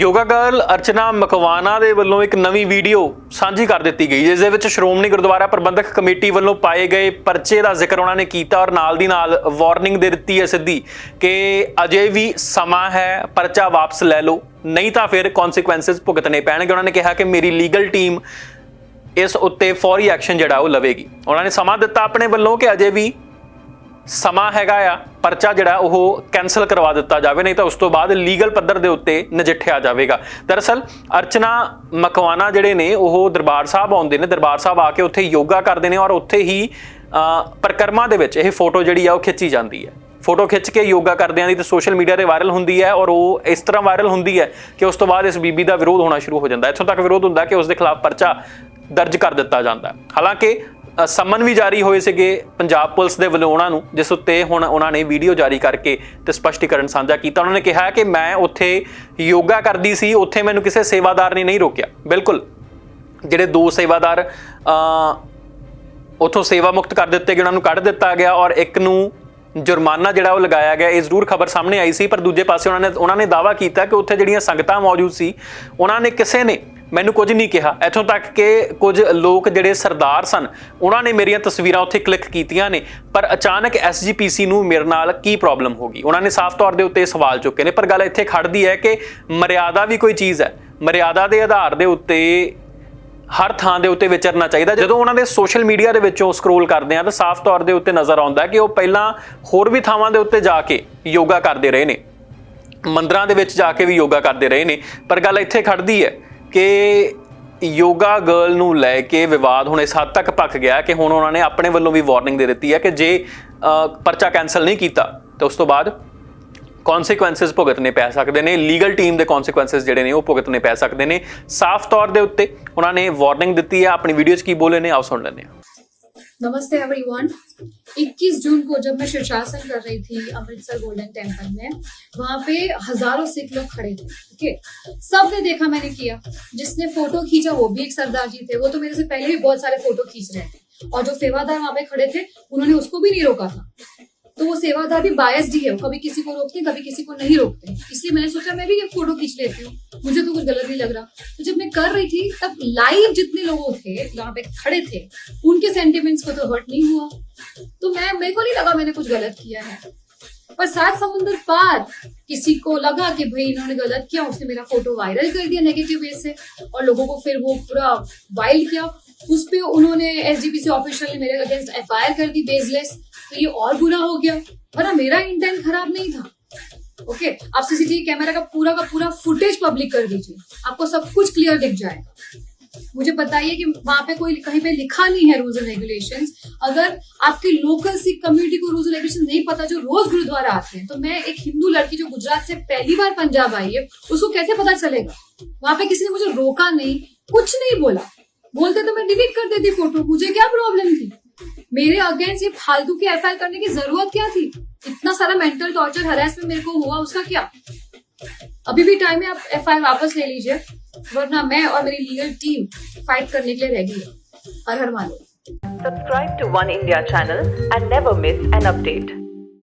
Yoga girl ਅਰਚਨਾ ਮਕਵਾਨਾ ਦੇ ਵੱਲੋਂ ਇੱਕ ਨਵੀਂ ਵੀਡੀਓ ਸਾਂਝੀ ਕਰ ਦਿੱਤੀ ਗਈ, ਜਿਸ ਦੇ ਵਿੱਚ ਸ਼੍ਰੋਮਣੀ ਗੁਰਦੁਆਰਾ ਪ੍ਰਬੰਧਕ ਕਮੇਟੀ ਵੱਲੋਂ ਪਾਏ ਗਏ ਪਰਚੇ ਦਾ ਜ਼ਿਕਰ ਉਹਨਾਂ ਨੇ ਕੀਤਾ ਔਰ ਨਾਲ ਦੀ ਨਾਲ ਵਾਰਨਿੰਗ ਦੇ ਦਿੱਤੀ ਹੈ ਸਿੱਧੀ ਕਿ ਅਜੇ ਵੀ ਸਮਾਂ ਹੈ, ਪਰਚਾ ਵਾਪਸ ਲੈ ਲਓ, ਨਹੀਂ ਤਾਂ ਫਿਰ ਕਨਸੀਕੁਐਂਸਸ ਭੁਗਤਣੇ ਪੈਣਗੇ। ਉਹਨਾਂ ਨੇ ਕਿਹਾ ਕਿ ਮੇਰੀ ਲੀਗਲ ਟੀਮ ਇਸ ਉੱਤੇ ਫੌਰੀ ਐਕਸ਼ਨ ਜਿਹੜਾ ਉਹ ਲਵੇਗੀ। ਉਹਨਾਂ ਨੇ ਸਮਾਂ ਦਿੱਤਾ ਆਪਣੇ ਵੱਲੋਂ ਕਿ ਅਜੇ ਵੀ ਸਮਾਂ ਹੈਗਾ ਆ ਪਰਚਾ ਜਿਹੜਾ ਉਹ ਕੈਨਸਲ ਕਰਵਾ ਦਿੱਤਾ ਜਾਵੇ ਨਹੀਂ ਤਾਂ ਉਸ ਤੋਂ ਬਾਅਦ ਲੀਗਲ ਪੱਧਰ ਦੇ ਉੱਤੇ ਨਜਿੱਠਿਆ ਜਾਵੇਗਾ। ਦਰਅਸਲ ਅਰਚਨਾ ਮਕਵਾਨਾ ਜਿਹੜੇ ਨੇ ਉਹ ਦਰਬਾਰ ਸਾਹਿਬ ਆਉਂਦੇ ਨੇ ਦਰਬਾਰ ਸਾਹਿਬ ਆ ਕੇ ਉੱਥੇ ਯੋਗਾ ਕਰਦੇ ਨੇ ਔਰ ਉੱਥੇ ਹੀ ਅ, ਪ੍ਰਕਰਮਾ ਦੇ ਵਿੱਚ ਇਹ ਫੋਟੋ ਜਿਹੜੀ ਆ ਉਹ ਖਿੱਚੀ ਜਾਂਦੀ ਹੈ। ਫੋਟੋ ਖਿੱਚ ਕੇ ਯੋਗਾ ਕਰਦਿਆਂ ਦੀ ਤੇ ਸੋਸ਼ਲ ਮੀਡੀਆ ਤੇ ਵਾਇਰਲ ਹੁੰਦੀ ਹੈ ਔਰ ਉਹ ਇਸ ਤਰ੍ਹਾਂ ਵਾਇਰਲ ਹੁੰਦੀ ਹੈ ਕਿ ਉਸ ਤੋਂ ਬਾਅਦ ਇਸ ਬੀਬੀ ਦਾ ਵਿਰੋਧ ਹੋਣਾ ਸ਼ੁਰੂ ਹੋ ਜਾਂਦਾ ਹੈ। ਇੱਥੋਂ ਤੱਕ ਵਿਰੋਧ ਹੁੰਦਾ ਕਿ ਉਸ ਦੇ ਖਿਲਾਫ ਪਰਚਾ ਦਰਜ ਕਰ ਦਿੱਤਾ ਜਾਂਦਾ ਹਾਲਾਂਕਿ ਸਮਨ ਵੀ ਜਾਰੀ ਹੋਏ ਸੀਗੇ ਪੰਜਾਬ ਪੁਲਿਸ ਦੇ ਵੱਲੋਂ ਉਹਨਾਂ ਨੂੰ, ਜਿਸ ਉੱਤੇ ਹੁਣ ਉਹਨਾਂ ਨੇ ਵੀਡੀਓ ਜਾਰੀ ਕਰਕੇ ਤੇ ਸਪਸ਼ਟੀਕਰਨ ਸਾਂਝਾ ਕੀਤਾ। ਉਹਨਾਂ ਨੇ ਕਿਹਾ ਕਿ ਮੈਂ ਉੱਥੇ ਯੋਗਾ ਕਰਦੀ ਸੀ, ਉੱਥੇ ਮੈਨੂੰ ਕਿਸੇ ਸੇਵਾਦਾਰ ਨੇ ਨਹੀਂ ਰੋਕਿਆ। ਬਿਲਕੁਲ। ਜਿਹੜੇ ਦੋ ਸੇਵਾਦਾਰ, ਅ, ਉਥੋਂ ਸੇਵਾ ਮੁਕਤ ਕਰ ਦਿੱਤੇ ਗਏ, ਉਹਨਾਂ ਨੂੰ ਕੱਢ ਦਿੱਤਾ ਗਿਆ ਔਰ ਇੱਕ ਨੂੰ ਜੁਰਮਾਨਾ ਜਿਹੜਾ ਉਹ ਲਗਾਇਆ ਗਿਆ, ਇਹ ਜ਼ਰੂਰ ਖਬਰ ਸਾਹਮਣੇ ਆਈ ਸੀ, ਪਰ ਦੂਜੇ ਪਾਸੇ ਉਹਨਾਂ ਨੇ ਉਹਨਾਂ ਨੇ ਦਾਅਵਾ ਕੀਤਾ ਕਿ ਉੱਥੇ ਜਿਹੜੀਆਂ ਸੰਗਤਾਂ ਮੌਜੂਦ ਸੀ, ਉਹਨਾਂ ਨੇ ਕਿਸੇ ਨੇ ਮੈਨੂੰ ਕੁਝ ਨਹੀਂ ਕਿਹਾ। ਇੱਥੋਂ ਤੱਕ ਕਿ ਕੁਝ ਲੋਕ ਜਿਹੜੇ ਸਰਦਾਰ ਸਨ, ਉਹਨਾਂ ਨੇ ਮੇਰੀਆਂ ਤਸਵੀਰਾਂ ਉੱਥੇ ਕਲਿੱਕ ਕੀਤੀਆਂ ਨੇ, ਪਰ ਅਚਾਨਕ ਐਸਜੀਪੀਸੀ ਨੂੰ ਮੇਰੇ ਨਾਲ ਕੀ ਪ੍ਰੋਬਲਮ ਹੋ ਗਈ? ਉਹਨਾਂ ਨੇ ਸਾਫ਼ ਤੌਰ ਦੇ ਉੱਤੇ ਸਵਾਲ ਚੁੱਕੇ ਨੇ, ਪਰ ਗੱਲ ਇੱਥੇ ਖੜਦੀ ਹੈ ਕਿ ਮਰਿਆਦਾ ਵੀ ਕੋਈ ਚੀਜ਼ ਹੈ। ਮਰਿਆਦਾ ਦੇ ਆਧਾਰ ਦੇ ਉੱਤੇ ਹਰ ਥਾਂ ਦੇ ਉੱਤੇ ਵਿਚਰਨਾ ਚਾਹੀਦਾ। ਜਦੋਂ ਉਹਨਾਂ ਦੇ ਸੋਸ਼ਲ ਮੀਡੀਆ ਦੇ ਵਿੱਚੋਂ ਸਕਰੋਲ ਕਰਦੇ ਆ ਤਾਂ ਸਾਫ਼ ਤੌਰ ਦੇ ਉੱਤੇ ਨਜ਼ਰ ਆਉਂਦਾ ਕਿ ਉਹ ਪਹਿਲਾਂ ਹੋਰ ਵੀ ਥਾਵਾਂ ਦੇ ਉੱਤੇ ਜਾ ਕੇ ਯੋਗਾ ਕਰਦੇ ਰਹੇ ਨੇ। ਮੰਦਰਾਂ ਦੇ ਵਿੱਚ ਜਾ ਕੇ ਵੀ ਯੋਗਾ ਕਰਦੇ ਰਹੇ ਨੇ, ਪਰ ਗੱਲ ਇੱਥੇ ਖੜਦੀ ਹੈ ਕਿ ਯੋਗਾ ਗਰਲ ਨੂੰ ਲੈ ਕੇ ਵਿਵਾਦ ਹੁਣ ਇਸ ਹੱਦ ਤੱਕ ਪੱਕ ਗਿਆ ਕਿ ਹੁਣ ਉਹਨਾਂ ਨੇ ਆਪਣੇ ਵੱਲੋਂ ਵੀ ਵਾਰਨਿੰਗ ਦੇ ਦਿੱਤੀ ਹੈ ਕਿ ਜੇ ਪਰਚਾ ਕੈਨਸਲ ਨਹੀਂ ਕੀਤਾ, ਤਾਂ ਉਸ ਤੋਂ ਬਾਅਦ ਕਨਸੀਕੁਐਂਸਸ ਭੁਗਤਣੇ ਪੈ ਸਕਦੇ ਨੇ ਲੀਗਲ ਟੀਮ ਦੇ ਕਨਸੀਕੁਐਂਸਸ ਜਿਹੜੇ ਨੇ ਉਹ ਭੁਗਤਣੇ ਪੈ ਸਕਦੇ ਨੇ। ਸਾਫ਼ ਤੌਰ ਦੇ ਉੱਤੇ ਉਹਨਾਂ ਨੇ ਵਾਰਨਿੰਗ ਦਿੱਤੀ ਹੈ, ਆਪਣੀ ਵੀਡੀਓਜ਼ ਕੀ ਬੋਲੇ ਨੇ, ਆਓ ਸੁਣ ਲੈਂਦੇ ਹਾਂ। नमस्ते एवरीवन 21 जून को जब मैं शीर्षासन कर रही थी अमृतसर गोल्डन टेंपल में, वहाँ पे हज़ारों सिख लोग खड़े थे, ठीक है? सबने देखा मैंने किया। जिसने फ़ोटो खींचा, वो भी एक सरदार जी थे। वो तो मेरे से पहले भी बहुत सारे फ़ोटो खींच रहे थे। और जो सेवादार वहाँ पे खड़े थे, उन्होंने उसको भी नहीं रोका था। तो वो सेवादार भी बायस्ड ही है कभी किसी को रोकते हैं कभी किसी को नहीं रोकते। हैं इसलिए मैंने सोचा, मैं भी ये फ़ोटो खींच लेती हूँ। मुझे तो कुछ गलत नहीं लग रहा। तो जब मैं कर रही थी, तब लाइव जितने लोग थे यहाँ पे खड़े थे, उनके सेंटिमेंट्स को तो हर्ट नहीं हुआ। तो मैं, मेरे को नहीं लगा मैंने कुछ गलत किया है। पर सात समुंदर पार किसी को लगा कि भाई इन्होंने गलत किया, उसने मेरा फ़ोटो वायरल कर दिया नेगेटिव वे से, और लोगों को फिर वो पूरा वाइल्ड किया। उस पर उन्होंने एस ऑफिशियल ने मेरे अगेंस्ट एफआईआर कर दी बेसलेस तो ये और बुरा हो गया। वरना मेरा इंटेंट खराब नहीं था। ओके okay, आप सीसीटीवी कैमरा का पूरा का पूरा फुटेज पब्लिक कर दीजिए। आपको सब कुछ क्लियर दिख जाएगा। मुझे बताइए कि वहाँ पे कोई कहीं पे लिखा नहीं है रूल्स एंड रेगुलेशन अगर आपके लोकल सिख कम्युनिटी को रूल्स एंड रेगुलेशन नहीं पता जो रोज गुरुद्वारा आते हैं तो मैं एक हिंदू लड़की जो गुजरात से पहली बार पंजाब आई है उसको कैसे पता चलेगा? वहाँ पे किसी ने मुझे रोका नहीं कुछ नहीं बोला। बोलते तो मैं डिलीट कर देती फ़ोटो मुझे क्या प्रॉब्लम थी? मेरे अगेंस्ट ये फालतू की एफ़ करने की ज़रूरत क्या थी? इतना सारा मेंटल टॉर्चर हरासमेंट मेरे को हुआ, उसका क्या? अभी भी टाइम है आप एफ़ वापस ले लीजिए, वरना मैं और मेरी लीगल टीम फाइट करने के लिए रेडी है। हर हर मानो subscribe to one India channel and never miss an update.